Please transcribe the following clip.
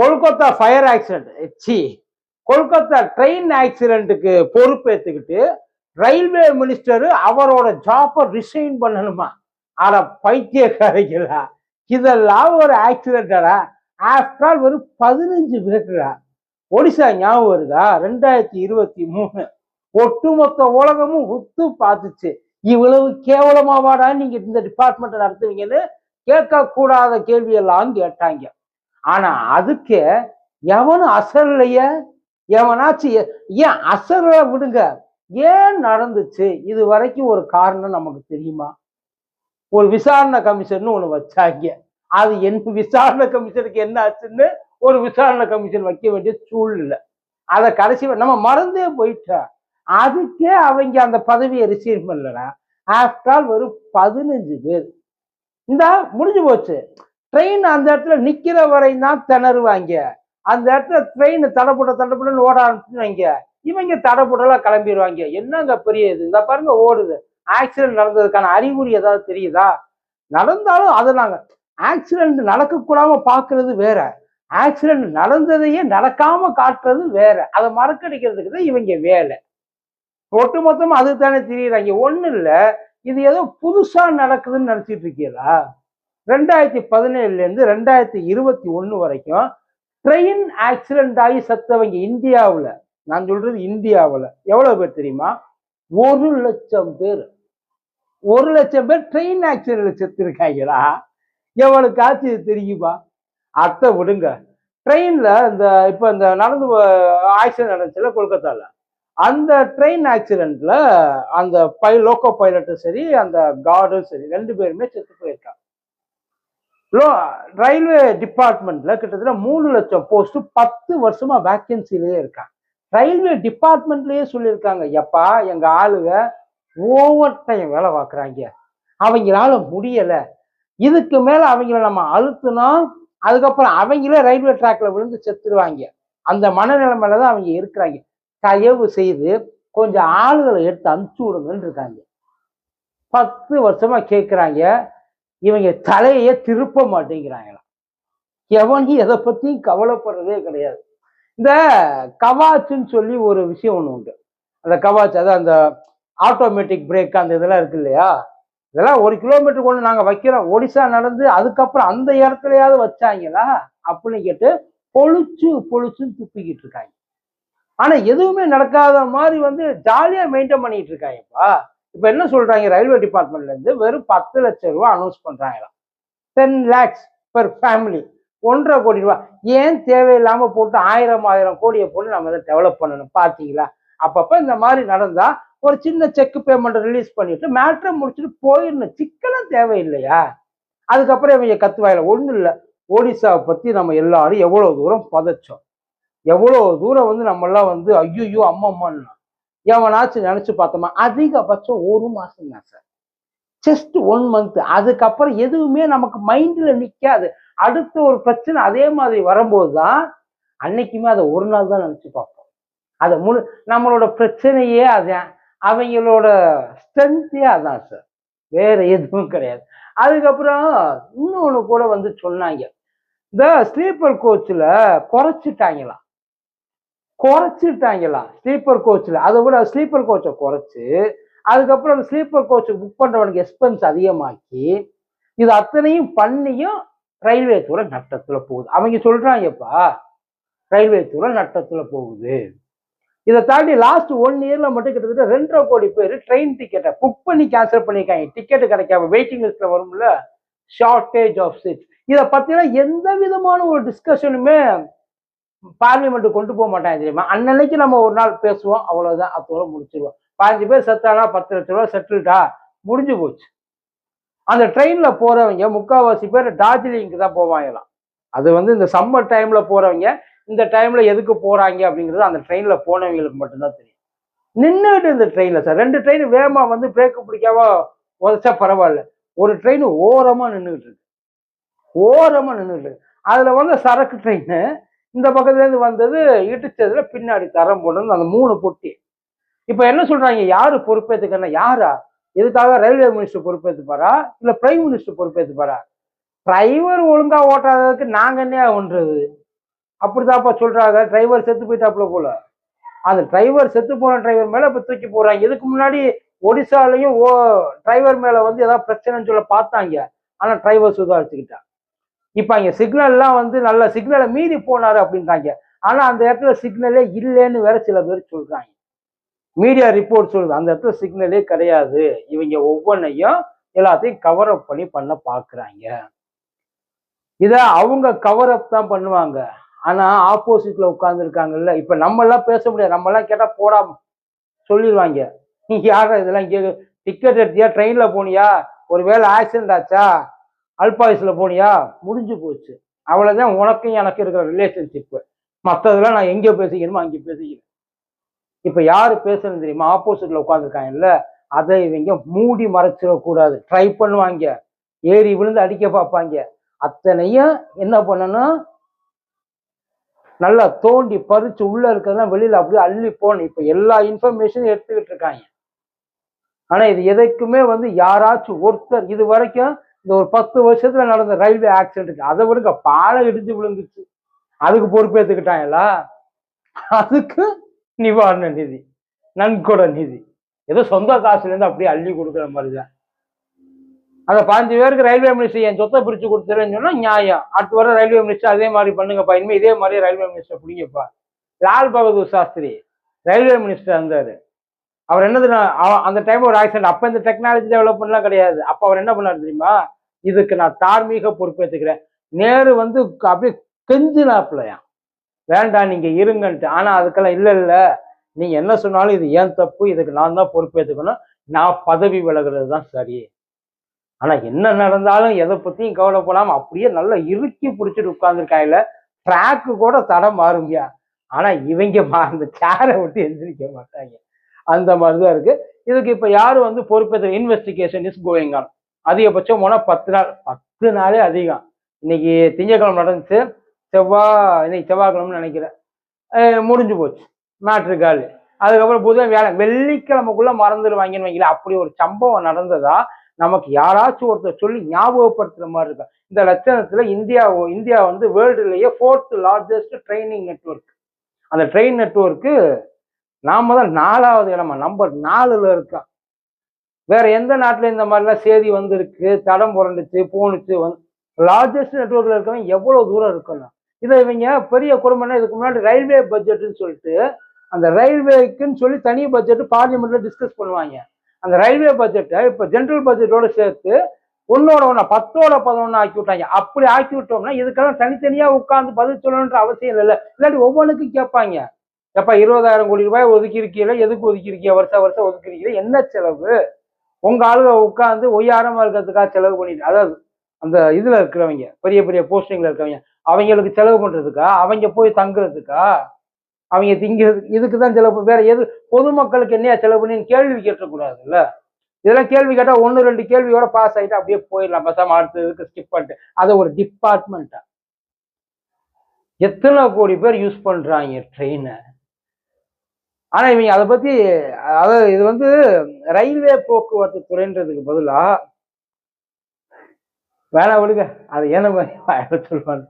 Kolkata fire accident சி. Kolkata train ஆக்சிடென்ட்டுக்கு பொறுப்பேற்றுக்கிட்டு ரயில்வே மினிஸ்டரு அவரோட ஜாப்பை ரிசைன் பண்ணணுமா? பைத்திய பைத்தியக்காரிகளா? இதெல்லாம் ஒரு ஆக்சிடென்டா ஆஃப்டர் ஆல் வெறும் பதினஞ்சு பேருடா? ஒடிசா ஞாபகம் வருதா? ரெண்டாயிரத்தி இருபத்தி மூணு. ஒட்டுமொத்த உலகமும் உத்து பார்த்துச்சு. இவ்வளவு கேவலமாவாடா நீங்க இந்த டிபார்ட்மெண்ட்டை நடத்துவீங்கன்னு கேட்கக்கூடாத கேள்வியெல்லாம் கேட்டாங்க. ஆனா அதுக்கு எவனும் அசரலைய? எவனாச்சும் ஏ- ஏன் அசரல விடுங்க? ஏன் நடந்துச்சு? இது வரைக்கும் ஒரு காரணம் நமக்கு தெரியுமா? ஒரு விசாரணை கமிஷன் ஒண்ணு வச்சாங்க. அது என்ன விசாரணை கமிஷனுக்கு என்ன ஆச்சுன்னு ஒரு விசாரணை கமிஷன் வைக்க வேண்டிய சூழ்நிலை. அதை கடைசி நம்ம மறந்தே போயிட்டா அதுக்கே அவங்க அந்த பதவியை ரிசீவ் பண்ணலடா. ஆஃப்டர் ஆல் வெறும் பதினஞ்சு பேர். இந்த முடிஞ்சு போச்சு. ட்ரெயின் அந்த இடத்துல நிக்கிற வரையும் தான் திணறுவாங்க. அந்த இடத்துல ட்ரெயின் தடப்பட தடப்படன்னு ஓட ஆரம்பிச்சுவாங்க இவங்க தடப்படலாம் கிளம்பிடுவாங்க என்னங்க பெரிய இது? இந்த பாருங்க ஓடுது. ஆக்சிடென்ட் நடந்ததுக்கான அறிகுறி ஏதாவது தெரியுதா? நடந்தாலும் அதை நாங்கள் ஆக்சிடென்ட் நடக்கக்கூடாம பார்க்கறது வேற. ஆக்சிடென்ட் நடந்ததையே நடக்காம காட்டுறது வேற. அதை மறக்கடிக்கிறதுக்கு தான் இவங்க வேலை. ஒட்டு மொத்தமாக அது தானே தெரியுறாங்க. ஒன்றும் இல்லை இது ஏதோ புதுசாக நடக்குதுன்னு நினச்சிட்டு இருக்கீங்களா? ரெண்டாயிரத்தி பதினேழுலேருந்து ரெண்டாயிரத்தி இருபத்தி ஒன்று வரைக்கும் ட்ரெயின் ஆக்சிடென்ட் ஆகி செத்தவங்க இந்தியாவில் நான் சொல்றது இந்தியாவில். எவ்வளோ பேர் தெரியுமா? ஒரு லட்சம் பேர். ஒரு லட்சம் பேர் ட்ரெயின் ஆக்சிடென்ட்ல செத்து இருக்காங்களா எவனுக்காச்சும் தெரியுமா? அத்தை விடுங்க. ட்ரெயின்ல இந்த இப்போ இந்த நடந்து ஆக்சிடென்ட் நடந்துச்சுல கொல்கத்தாவில் அந்த ட்ரெயின் ஆக்சிடென்ட்ல அந்த பை லோக்கோ பைலட்டும் சரி அந்த கார்டும் சரி ரெண்டு பேருமே செத்து போயிருக்காங்க. ரயில்வே டிபார்ட்மெண்ட்ல கிட்டத்தட்ட மூணு லட்சம் போஸ்ட் பத்து வருஷமா வேக்கன்சிலேயே இருக்காங்க. ரயில்வே டிபார்ட்மெண்ட்லயே சொல்லியிருக்காங்க எப்பா எங்க ஆளுங்க ஓவர் டைம் வேலை பார்க்குறாங்க. அவங்களால முடியல. இதுக்கு மேல அவங்கள நம்ம அழுத்தினா அதுக்கப்புறம் அவங்களே ரயில்வே ட்ராக்ல விழுந்து செத்துருவாங்க. அந்த மனநிலைமையில தான் அவங்க இருக்கிறாங்க. தயவு செய்து கொஞ்சம் ஆளுகளை எடுத்து அனுப்பிச்சு விடுங்கன்னு இருக்காங்க. பத்து வருஷமா கேட்குறாங்க. இவங்க தலையே திருப்ப மாட்டேங்கிறாங்களாம். எவனையும் எதை பத்தியும் கவலைப்படுறதே கிடையாது. இந்த கவாச்சுன்னு சொல்லி ஒரு விஷயம் ஒன்று உண்டு. அந்த கவாச் அதான் அந்த ஆட்டோமேட்டிக் பிரேக் அந்த இதெல்லாம் இருக்கு இல்லையா? இதெல்லாம் ஒரு கிலோமீட்டர் கொண்டு நாங்கள் வைக்கிறோம். ஒடிசா நடந்து அதுக்கப்புறம் அந்த இடத்துலயாவது வச்சாங்களா? அப்படின்னு கேட்டு பொழிச்சு பொழிச்சுன்னு துப்பிக்கிட்டு இருக்காங்க. ஆனால் எதுவுமே நடக்காத மாதிரி வந்து ஜாலியாக மெயின்டைன் பண்ணிட்டு இருக்காங்கப்பா. இப்போ என்ன சொல்றாங்க ரயில்வே டிபார்ட்மெண்ட்ல இருந்து வெறும் பத்து லட்சம் ரூபா அனௌன்ஸ் பண்றாங்களாம். டென் லேக்ஸ் பெர் ஃபேமிலி ஒன்றரை கோடி ரூபா. ஏன் தேவையில்லாம போட்டு ஆயிரம் ஆயிரம் கோடியை போட்டு நம்ம இதை டெவலப் பண்ணணும் பாத்தீங்களா? அப்பப்ப இந்த மாதிரி நடந்தா ஒரு சின்ன செக் பேமெண்ட் ரிலீஸ் பண்ணிட்டு மேட்ரை முடிச்சுட்டு போயிடணும். சிக்கனம் தேவையில்லையா? அதுக்கப்புறம் இவங்க கத்துவாயில ஒன்றும் இல்லை. ஒடிசாவை பற்றி நம்ம எல்லாரும் எவ்வளோ தூரம் பதைச்சோம். எவ்வளோ தூரம் வந்து நம்மெல்லாம் வந்து ஐயோ அம்மம்மான்னு எவனாச்சும் நினைச்சு பார்த்தோமா? அதிகபட்சம் ஒரு மாசம் தான் சார். ஜஸ்ட் ஒன் மந்த் அதுக்கப்புறம் எதுவுமே நமக்கு மைண்ட்ல நிற்காது அடுத்த ஒரு பிரச்சனை அதே மாதிரி வரும்போது தான் அன்னைக்குமே அதை ஒரு நாள் தான் நினச்சி பார்ப்போம். அதை முழு நம்மளோட பிரச்சனையே அதான். அவங்களோட ஸ்ட்ரென்த்தே அதான் சார். வேற எதுவும் கிடையாது. அதுக்கப்புறம் இன்னொன்று கூட வந்து சொன்னாங்க. இந்த ஸ்லீப்பர் கோச்சில் குறைச்சிட்டாங்களாம். குறைச்சிட்டாங்களாம் ஸ்லீப்பர் கோச்சில் அதை விட ஸ்லீப்பர் கோச்சை குறைச்சி அதுக்கப்புறம் அந்த ஸ்லீப்பர் கோச்சை புக் பண்ணுறவனுக்கு எக்ஸ்பென்ஸ் அதிகமாக்கி இது அத்தனையும் பண்ணியும் ரயில்வே துறை நட்டத்தில் போகுது. அவங்க சொல்கிறாங்கப்பா ரயில்வே துறை நட்டத்தில் போகுது. இதை தாண்டி லாஸ்ட் ஒன் இயரில் மட்டும் கிட்டத்தட்ட ரெண்டரை கோடி பேர் ட்ரெயின் டிக்கெட்டை புக் பண்ணி கேன்சல் பண்ணியிருக்காங்க. டிக்கெட் கிடைக்காம வெயிட்டிங் லிஸ்ட்டில் வரும்ல? ஷார்ட்டேஜ் ஆஃப் சீட் இதை பற்றினா எந்த விதமான ஒரு டிஸ்கஷனுமே பார்லிமெண்ட் கொண்டு போக மாட்டாங்க தெரியுமா? அன்னன்னைக்கு நம்ம ஒரு நாள் பேசுவோம் அவ்வளோதான் அத்தோட முடிச்சிருவோம். பாஞ்சு பேர் செத்தானா பத்து லட்ச ரூபா செட்டில்டா முடிஞ்சு போச்சு. அந்த ட்ரெயினில் போகிறவங்க முக்கால்வாசி பேர் டார்ஜிலிங்க்கு தான் போவாங்களாம். அது வந்து இந்த சம்மர் டைமில் போகிறவங்க இந்த டைமில் எதுக்கு போகிறாங்க அப்படிங்கிறது அந்த ட்ரெயினில் போனவங்களுக்கு மட்டும்தான் தெரியும். நின்றுட்டு இந்த ட்ரெயினில் சார் ரெண்டு ட்ரெயின் வேகமாக வந்து பிரேக்கு பிடிக்காம உதச்சா பரவாயில்ல. ஒரு ட்ரெயின் ஓரமாக நின்றுக்கிட்டு இருக்கு. ஓரமாக நின்றுட்டு இருக்கு. அதில் வந்து சரக்கு ட்ரெயின் இந்த பக்கத்துலேருந்து வந்தது இடிச்சதுல பின்னாடி தரம் போனது அந்த மூணு பொட்டி. இப்போ என்ன சொல்றாங்க? யாரு பொறுப்பேற்றுக்கன்னா யாரா? எதுக்காக ரயில்வே மினிஸ்டர் பொறுப்பேற்றுப்பாரா இல்லை பிரைம் மினிஸ்டர் பொறுப்பேற்றுப்பாரா டிரைவர் ஒழுங்கா ஓட்டாததுக்கு நாங்க என்ன ஒன்றது? அப்படிதான்ப்பா சொல்றாங்க. டிரைவர் செத்து போயிட்டாப்புல போல. அந்த டிரைவர் செத்து போன டிரைவர் மேல இப்ப தூக்கி போடுறாங்க. இதுக்கு முன்னாடி ஒடிசாலையும் ஓ டிரைவர் மேல வந்து ஏதாவது பிரச்சனைன்னு சொல்ல பார்த்தாங்க. ஆனா டிரைவர் சுதாரிச்சுக்கிட்டான் இப்போ அங்கே சிக்னல்லாம் வந்து நல்ல சிக்னலை மீறி போனாரு அப்படின்றாங்க. ஆனால் அந்த இடத்துல சிக்னலே இல்லைன்னு வேற சில பேர் சொல்கிறாங்க மீடியா ரிப்போர்ட் சொல்லுது. அந்த இடத்துல சிக்னலே கிடையாது. இவங்க ஒவ்வொன்றையும் எல்லாத்தையும் கவர் அப் பண்ணி பண்ண பார்க்குறாங்க இதை அவங்க கவர் அப் தான் பண்ணுவாங்க. ஆனால் ஆப்போசிட்ல உட்காந்துருக்காங்கல்ல இப்போ நம்மெல்லாம் பேச முடியாது. நம்மெல்லாம் கேட்டால் போடாம சொல்லிடுவாங்க நீ யாரா இதெல்லாம் கே டிக்கெட் எடுத்தியா? ட்ரெயினில் போனியா? ஒருவேளை ஆக்சிடென்ட் ஆச்சா? அல்பாயுஸில் போனியா? முடிஞ்சு போச்சு. அவ்வளோதான் உனக்கும் எனக்கு இருக்கிற ரிலேஷன்ஷிப்பு மற்றதெல்லாம் நான் எங்கே பேசிக்கணுமோ அங்கே பேசிக்கிறேன். இப்போ யார் பேசுறது தெரியுமா? ஆப்போசிட்டில் உட்காந்துருக்காங்கல்ல அதை இவங்க மூடி மறைச்சிடக்கூடாது. ட்ரை பண்ணுவாங்க. ஏறி விழுந்து அடிக்க பார்ப்பாங்க. அத்தனையும் என்ன பண்ணணும்? நல்லா தோண்டி பறிச்சு உள்ள இருக்கிறதெல்லாம் வெளியில அப்படியே அள்ளி போகணும் இப்போ எல்லா இன்ஃபர்மேஷனும் எடுத்துக்கிட்டு இருக்காங்க. ஆனா இது எதைக்குமே வந்து யாராச்சும் ஒருத்தர் இது வரைக்கும் இந்த ஒரு பத்து வருஷத்துல நடந்த ரயில்வே ஆக்சிடென்ட் அதை விடுங்க. பாலம் இடிஞ்சு விழுந்துச்சு. அதுக்கு பொறுப்பேற்றுக்கிட்டாங்களா அதுக்கு நிவாரண நிதி நன்கொடை நிதி. ஏதோ சொந்த காசுலேருந்து அப்படியே அள்ளி கொடுக்குற மாதிரி தான் அந்த பாஞ்சு பேருக்கு ரயில்வே மினிஸ்டர் என் சொத்தை பிரித்து கொடுத்துருன்னு சொன்னால் நியாயம். அடுத்த வர ரயில்வே மினிஸ்டர் அதே மாதிரி பண்ணுங்கப்பா. இனிமே இதே மாதிரி ரயில்வே மினிஸ்டர் பிடிங்கப்பா. லால் பகதூர் சாஸ்திரி ரயில்வே மினிஸ்டர் இருந்தார். அவர் என்னது அந்த டைம் ஒரு ஆக்சிடென்ட் அப்போ இந்த டெக்னாலஜி டெவலப்மெண்ட்லாம் கிடையாது. அப்போ அவர் என்ன பண்ணார் தெரியுமா? இதுக்கு நான் தார்மீக பொறுப்பேற்றுக்கிறேன் நேரு வந்து அப்படியே கெஞ்சினாப்லையா வேண்டாம் நீங்க இருங்கன்ட்டு. ஆனா அதுக்கெல்லாம் இல்லை இல்ல. நீங்கள் என்ன சொன்னாலும் இது ஏன் தப்பு? இதுக்கு நான் தான் பொறுப்பேற்றுக்கணும் நான் பதவி விலகுறது தான் சரி. ஆனா என்ன நடந்தாலும் எதை பற்றியும் கவலைப்படாமல் அப்படியே நல்லா இறுக்கி பிடிச்சிட்டு உட்காந்துருக்காயில ட்ராக்கு கூட தடம் மாறுங்கயா. ஆனால் இவங்க மா அந்த சேரை விட்டு எந்திரிக்க மாட்டாங்க. அந்த மாதிரி தான் இருக்கு. இதுக்கு இப்ப யாரு வந்து பொறுப்பேற்ற இன்வெஸ்டிகேஷன் இஸ் கோயிங் ஆன் அதிகபட்சம் போனா பத்து நாள் பத்து நாளே அதிகம். இன்னைக்கு திங்கக்கிழமை நடந்துச்சு. செவ்வாய் இன்னைக்கு செவ்வாய்க்கிழமை நினைக்கிறேன். முடிஞ்சு போச்சு. மேட்ரு காலி. அதுக்கப்புறம் புதன் வேலை வெள்ளிக்கிழமைக்குள்ள மறந்துடுவாங்கன்னு வைங்கள அப்படி ஒரு சம்பவம் நடந்ததா நமக்கு யாராச்சும் ஒருத்தர் சொல்லி ஞாபகப்படுத்துற மாதிரி இருக்கும் இந்த லட்சணத்துல இந்தியா இந்தியா வந்து வேர்ல்டுலயே ஃபோர்த் லார்ஜஸ்ட் ட்ரைனிங் நெட்வொர்க் அந்த ட்ரெயின் நெட்வொர்க்கு நாம தான் நாலாவது இடமா நம்பர் நாலுல இருக்கோம் வேற எந்த நாட்டுல இந்த மாதிரிலாம் செய்தி வந்திருக்கு தடம் புரண்டுச்சு போணுச்சு வந்து லார்ஜஸ்ட் நெட்ஒர்க்ல இருக்கவங்க எவ்வளவு தூரம் இருக்கணும்? இதை இவங்க பெரிய குடும்பம்னா இதுக்கு முன்னாடி ரயில்வே பட்ஜெட்னு சொல்லிட்டு அந்த ரயில்வேக்குன்னு சொல்லி தனி பட்ஜெட் பார்லிமெண்ட்ல டிஸ்கஸ் பண்ணுவாங்க. அந்த ரயில்வே பட்ஜெட்டை இப்போ ஜென்ரல் பட்ஜெட்டோட சேர்த்து ஒன்னோட ஒன்றா பத்தோட பதினொன்று ஆக்கி விட்டாங்க. அப்படி ஆக்கி விட்டோம்னா இதுக்கெல்லாம் தனித்தனியா உட்காந்து பதில் சொல்லணுன்ற அவசியம் இல்லை இல்லாட்டி ஒவ்வொன்றுக்கும் கேட்பாங்க. எப்போ இருபதாயிரம் கோடி ரூபாய் ஒதுக்கியிருக்கீங்களா? எதுக்கு ஒதுக்கியிருக்கீங்க? வருஷம் வருஷம் ஒதுக்கிருக்கீங்க என்ன செலவு? உங்கள் ஆளுங்க உட்காந்து ஒய்யாரமாக இருக்கிறதுக்காக செலவு பண்ணிட்டு அதாவது அந்த இதில் இருக்கிறவங்க பெரிய பெரிய போஸ்டிங்கில் இருக்கிறவங்க அவங்களுக்கு செலவு பண்ணுறதுக்கா அவங்க போய் தங்குறதுக்கா? அவங்க திங்கிறது இதுக்கு தான் செலவு வேற எது பொதுமக்களுக்கு என்னையா செலவு பண்ணின்னு கேள்வி கேட்டக்கூடாதுல்ல? இதெல்லாம் கேள்வி கேட்டால் ஒன்று ரெண்டு கேள்வியோட பாஸ் ஆகிட்டு அப்படியே போயிடலாம். பேசாம அடுத்ததுக்கு ஸ்கிப் பண்ணிட்டு. அதை ஒரு டிபார்ட்மெண்ட்டாக எத்தனை கோடி பேர் யூஸ் பண்ணுறாங்க ட்ரெயினை ஆனா இவங்க அதை பத்தி அதாவது இது வந்து ரயில்வே போக்குவரத்து துறைன்றதுக்கு பதிலா வேணா விடுங்க. அது என்ன சொல்லுவாங்க.